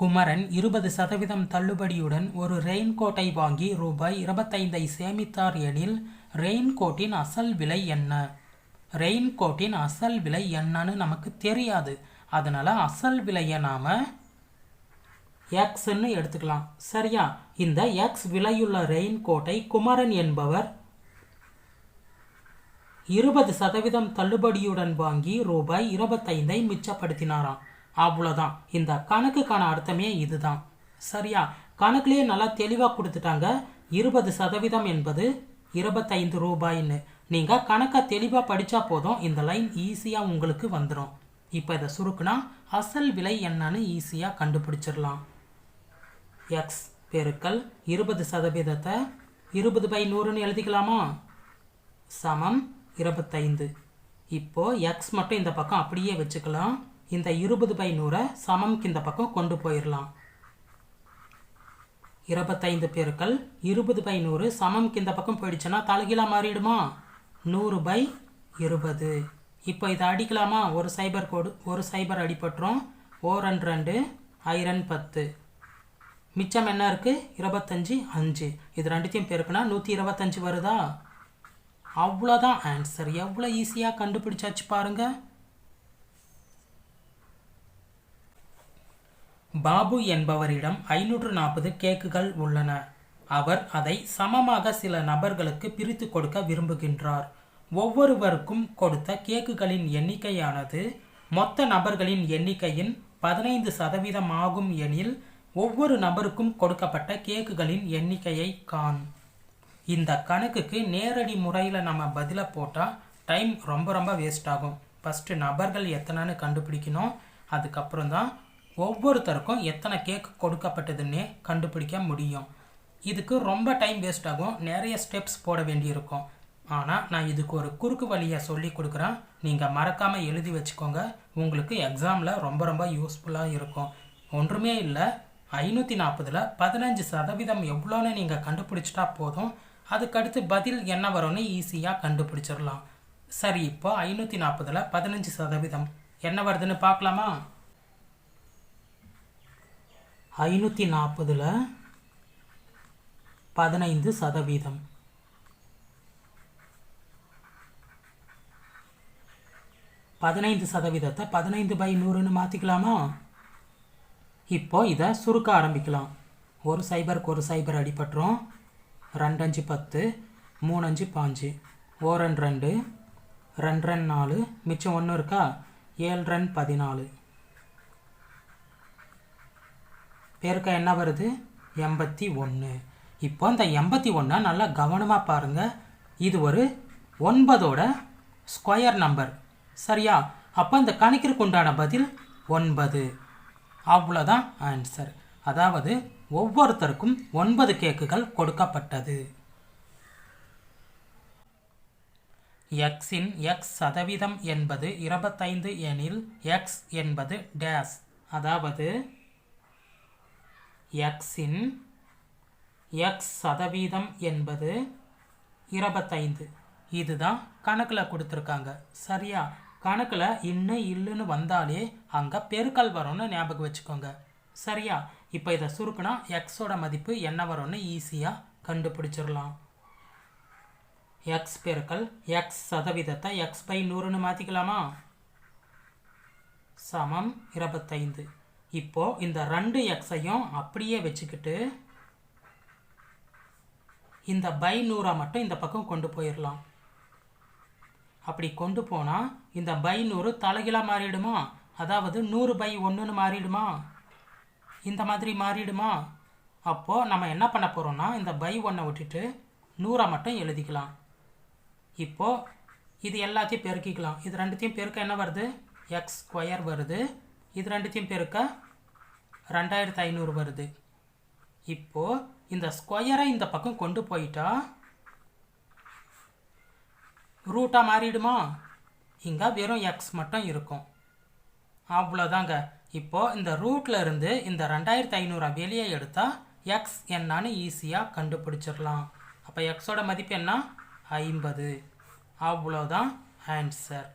குமரன் இருபது சதவீதம் தள்ளுபடியுடன் ஒரு ரெயின்கோட்டை வாங்கி ரூபாய் இருபத்தைந்தை சேமித்தார் எனில் ரெயின்கோட்டின் அசல் விலை என்ன? ரெயின்கோட்டின் அசல் விலை என்னன்னு நமக்கு தெரியாது. அதனால் அசல் விலையை நாம் எக்ஸ்ன்னு எடுத்துக்கலாம். சரியா? இந்த எக்ஸ் விலையுள்ள ரெயின்கோட்டை குமரன் என்பவர் இருபது சதவீதம் தள்ளுபடியுடன் வாங்கி ரூபாய் இருபத்தைந்தை மிச்சப்படுத்தினாராம். அவ்வளோதான் இந்த கணக்குக்கான அர்த்தமே இதுதான். சரியா? கணக்குலேயே நல்லா தெளிவாக கொடுத்துட்டாங்க. இருபது சதவீதம் என்பது இருபத்தைந்து ரூபாய்ன்னு. நீங்கள் கணக்கை தெளிவாக படித்தா போதும். இந்த லைன் ஈஸியாக உங்களுக்கு வந்துடும் இப்போ இதை சுருக்குனா அசல் விலை என்னன்னு ஈஸியாக கண்டுபிடிச்சிடலாம். எக்ஸ் பெருக்கல் இருபது சதவீதத்தை இருபது பை நூறுன்னு எழுதிக்கலாமா? சமம் இருபத்தைந்து. இப்போது எக்ஸ் மட்டும் இந்த பக்கம் அப்படியே வச்சுக்கலாம். இந்த இருபது பை நூறை சமம்க்கு இந்த பக்கம் கொண்டு போயிடலாம் இருபத்தைந்து பேருக்கள் இருபது பை நூறு சமம்க்கு இந்த பக்கம் போயிடுச்சுன்னா தலைகீழாக மாறிடுமா? நூறு பை இருபது. இப்போ இதை அடிக்கலாமா? ஒரு சைபர் கோடு ஒரு சைபர் அடிபட்டுரும். ஓரன் ரெண்டு ஐரன் பத்து. மிச்சம் என்ன இருக்குது இருபத்தஞ்சி அஞ்சு. இது ரெண்டுத்தையும் பெருக்குனா நூற்றி இருபத்தஞ்சி வருதா? அவ்வளோதான் ஆன்சர் எவ்வளோ ஈஸியாக கண்டுபிடிச்சாச்சு பாருங்கள் பாபு என்பவரிடம் ஐநூற்று நாற்பது கேக்குகள் உள்ளன. அவர் அதை சமமாக சில நபர்களுக்கு பிரித்து கொடுக்க விரும்புகின்றார். ஒவ்வொருவருக்கும் கொடுத்த கேக்குகளின் எண்ணிக்கையானது மொத்த நபர்களின் எண்ணிக்கையின் பதினைந்து சதவீதம் ஆகும் எனில் ஒவ்வொரு நபருக்கும் கொடுக்கப்பட்ட கேக்குகளின் எண்ணிக்கையை காண். இந்த கணக்குக்கு நேரடி முறையில் நம்ம பதிலை போட்டால் டைம் ரொம்ப ரொம்ப வேஸ்ட் ஆகும். ஃபஸ்ட்டு நபர்கள் எத்தனைன்னு கண்டுபிடிக்கணும். அதுக்கப்புறம் தான் ஒவ்வொருத்தருக்கும் எத்தனை கேக் கொடுக்கப்பட்டதுன்னே கண்டுபிடிக்க முடியும். இதுக்கு ரொம்ப டைம் வேஸ்ட் ஆகும். நிறைய ஸ்டெப்ஸ் போட வேண்டியிருக்கும். ஆனால் நான் இதுக்கு ஒரு குறுக்கு வழியை சொல்லி கொடுக்குறேன். நீங்கள் மறக்காமல் எழுதி வச்சுக்கோங்க. உங்களுக்கு எக்ஸாமில் ரொம்ப ரொம்ப யூஸ்ஃபுல்லாக இருக்கும். ஒன்றுமே இல்லை. ஐநூற்றி நாற்பதில் பதினஞ்சு சதவீதம் எவ்வளோன்னு நீங்கள் கண்டுபிடிச்சிட்டா போதும். அதுக்கடுத்து பதில் என்ன வரும்னு ஈஸியாக கண்டுபிடிச்சிடலாம். சரி இப்போ ஐநூற்றி நாற்பதில் பதினஞ்சு சதவீதம். என்ன வருதுன்னு பார்க்கலாமா? ஐநூற்றி நாற்பதில் பதினைந்து சதவீதம். பதினைந்து சதவீதத்தை பதினைந்து பை நூறுன்னு மாற்றிக்கலாமா இப்போ இதை சுருக்க ஆரம்பிக்கலாம். ஒரு சைபருக்கு ஒரு சைபர் அடிபட்டுரும். ரெண்டஞ்சு பத்து மூணஞ்சு பாஞ்சு. ஓரன் ரெண்டு ரெண்டு ரன் நாலு மிச்சம் ஒன்று இருக்கா? ஏழு ரன் பதினாலு. பேருக்கு என்ன வருது? எண்பத்தி ஒன்று இப்போ இந்த எண்பத்தி ஒன்றை நல்லா கவனமாக பாருங்கள் இது ஒரு ஒன்பதோட ஸ்கொயர் நம்பர். சரியா? அப்போ இந்த கணக்கிற்கு உண்டான பதில் ஒன்பது. அவ்வளோதான் ஆன்சர். அதாவது ஒவ்வொருத்தருக்கும் ஒன்பது கேக்குகள் கொடுக்கப்பட்டது. எக்ஸின் எக்ஸ் சதவீதம் என்பது இருபத்தைந்து எனில் எக்ஸ் என்பது டேஸ் அதாவது எக்ஸின் எக்ஸ் சதவீதம் என்பது இருபத்தைந்து. இதுதான் கணக்கில் கொடுத்துருக்காங்க. சரியா? கணக்கில் இன்னும் இல்லைன்னு வந்தாலே அங்கே பெருக்கல் வரும்னு ஞாபகம் வச்சுக்கோங்க. சரியா? இப்போ இதை சுருக்குனா எக்ஸோட மதிப்பு என்ன வரும்னு ஈஸியாக கண்டுபிடிச்சிடலாம். எக்ஸ் பெருக்கல் எக்ஸ் சதவீதத்தை எக்ஸ் பை நூறுன்னு மாற்றிக்கலாமா சமம் இருபத்தைந்து. இப்போ இந்த ரெண்டு எக்ஸையும் அப்படியே வச்சுக்கிட்டு இந்த பை நூறாக மட்டும் இந்த பக்கம் கொண்டு போயிடலாம் அப்படி கொண்டு போனால் இந்த பை நூறு தலைகீழாக மாறிடுமா? அதாவது நூறு பை ஒன்றுன்னு மாறிடுமா? இந்த மாதிரி மாறிடுமா? அப்போது நம்ம என்ன பண்ண போகிறோம்னா இந்த பை ஒன்றை விட்டுட்டு நூறாக மட்டும் எழுதிக்கலாம். இப்போது இது எல்லாத்தையும் பெருக்கிக்கலாம். இது ரெண்டுத்தையும் பெருக்க என்ன வருது? எக்ஸ் ஸ்கொயர் வருது. இது ரெண்டுத்தையும் பெருக்க ரெண்டாயிரத்து ஐநூறு வருது. இப்போது இந்த ஸ்கொயரை இந்த பக்கம் கொண்டு போயிட்டா ரூட்டாக மாறிடுமா? இங்கே வெறும் எக்ஸ் மட்டும் இருக்கும். அவ்வளோதாங்க இப்போது இந்த ரூட்டில் இருந்து இந்த ரெண்டாயிரத்து ஐநூறை வெளியே எடுத்தால் எக்ஸ் என்னான்னு ஈஸியாக கண்டுபிடிச்சிடலாம். அப்போ எக்ஸோட மதிப்பு என்ன? ஐம்பது. அவ்வளோதான் ஆன்சர்